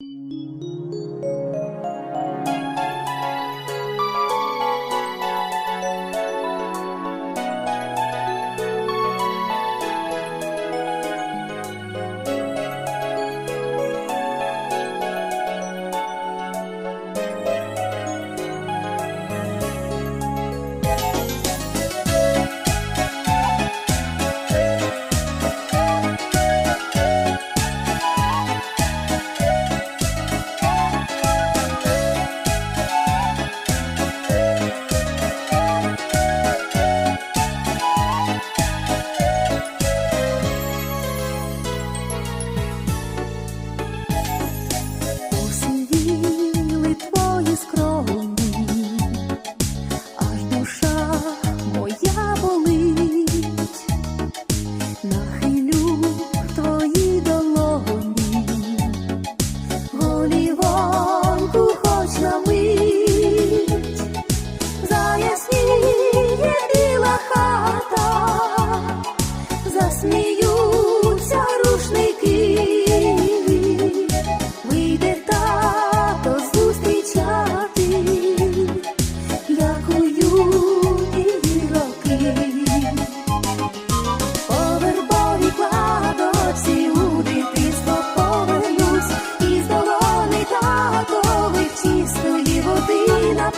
Música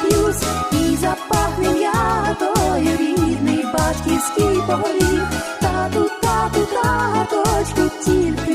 Плюс і запахнем я тою рідний батьківський поголів, тату, тату, таточку тільки.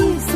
Peace.